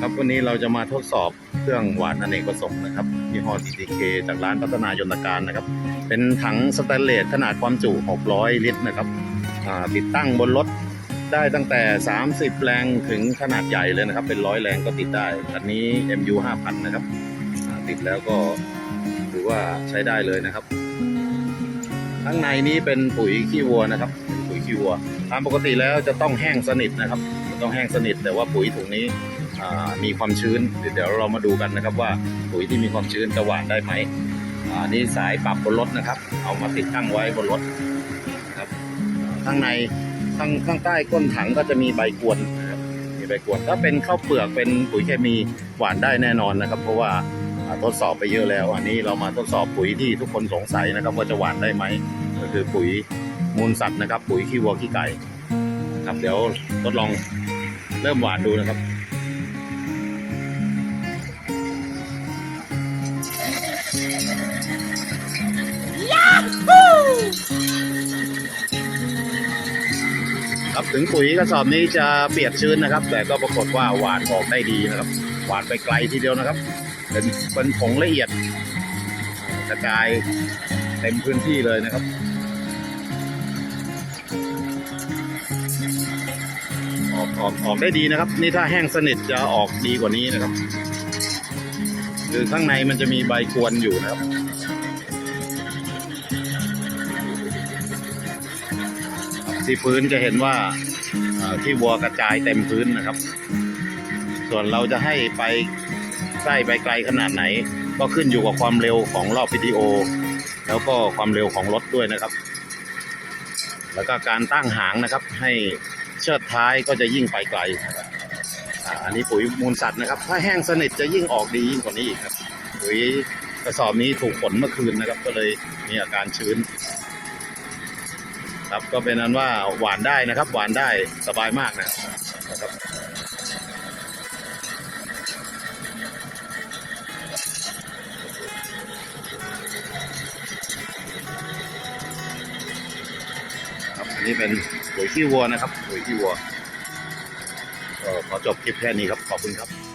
ครับวันนี้เราจะมาทดสอบเครื่องหวานอเนกประสงค์นะครับยี่ห้อ DTK จากร้านพัฒนายนตการนะครับ เป็นถังสแตนเลสขนาดความจุ 600 ลิตรนะครับติดตั้งบนรถได้ตั้งแต่ 30 แรงถึงขนาดใหญ่เลยนะครับ เป็นร้อยแรงก็ติดได้อันนี้ MU 5000 นะครับ ติดแล้วก็ถือว่าใช้ได้เลยนะครับ ข้างในนี้เป็นปุ๋ยขี้วัวนะครับเป็นปุ๋ยขี้วัวตามปกติแล้วจะต้องแห้งสนิทนะครับจะต้องแห้งสนิทแต่ว่าปุ๋ยถุงนี้ มีความชื้น เดี๋ยวเรามาดูกันนะครับว่าปุ๋ยที่มีความชื้นจะหวานได้ไหมอ่านี่สายปรับบนรถนะครับ เอามาติดตั้งไว้บนรถครับข้างในข้างข้างใต้ก้นถังก็จะมีใบกวนนะครับมีใบกวนถ้าเป็นข้าวเปลือกเป็นปุ๋ยเคมีหวานได้แน่นอนนะครับ เพราะว่าทดสอบไปเยอะแล้ว อันนี้เรามาทดสอบปุ๋ยที่ทุกคนสงสัยนะครับ ว่าจะหวานได้ไหมก็คือปุ๋ยมูลสัตว์นะครับ ปุ๋ยขี้วัวขี้ไก่ครับเดี๋ยวทดลองเริ่มหวานดูนะครับ ครับถึงปุ๋ยกระสอบนี้จะเปียกชื้นนะครับ แต่ก็ปรากฏว่าหวานออกได้ดีนะครับ หวานไปไกลทีเดียวนะครับ เป็นเป็นผงละเอียดกระจายเต็มพื้นที่เลยนะครับออกออกออกได้ดีนะครับ นี่ถ้าแห้งสนิทจะออกดีกว่านี้นะครับ คือข้างในมันจะมีใบกวนอยู่นะครับ ที่พื้นจะเห็นว่าที่วัวกระจายเต็มพื้นนะครับ ส่วนเราจะให้ไปใกล้ไปไกลขนาดไหน ก็ขึ้นอยู่กับความเร็วของรอบวิดีโอ แล้วก็ความเร็วของรถด้วยนะครับ แล้วก็การตั้งหางนะครับ ให้เชิดท้ายก็จะยิ่งไปไกลอันนี้ปุ๋ยมูลสัตว์นะครับ ถ้าแห้งสนิทจะยิ่งออกดียิ่งกว่านี้อีกครับปุ๋ยกระสอบนี้ถูกฝนเมื่อคืนนะครับ ก็เลยมีอาการชื้น ครับก็เป็นนั้นว่าหวานได้นะครับ หวานได้สบายมากนะครับอันนี้เป็นปุ๋ยขี้วัวนะครับปุ๋ยขี้วัวก็ขอจบคลิปแค่นี้ครับ ขอบคุณครับ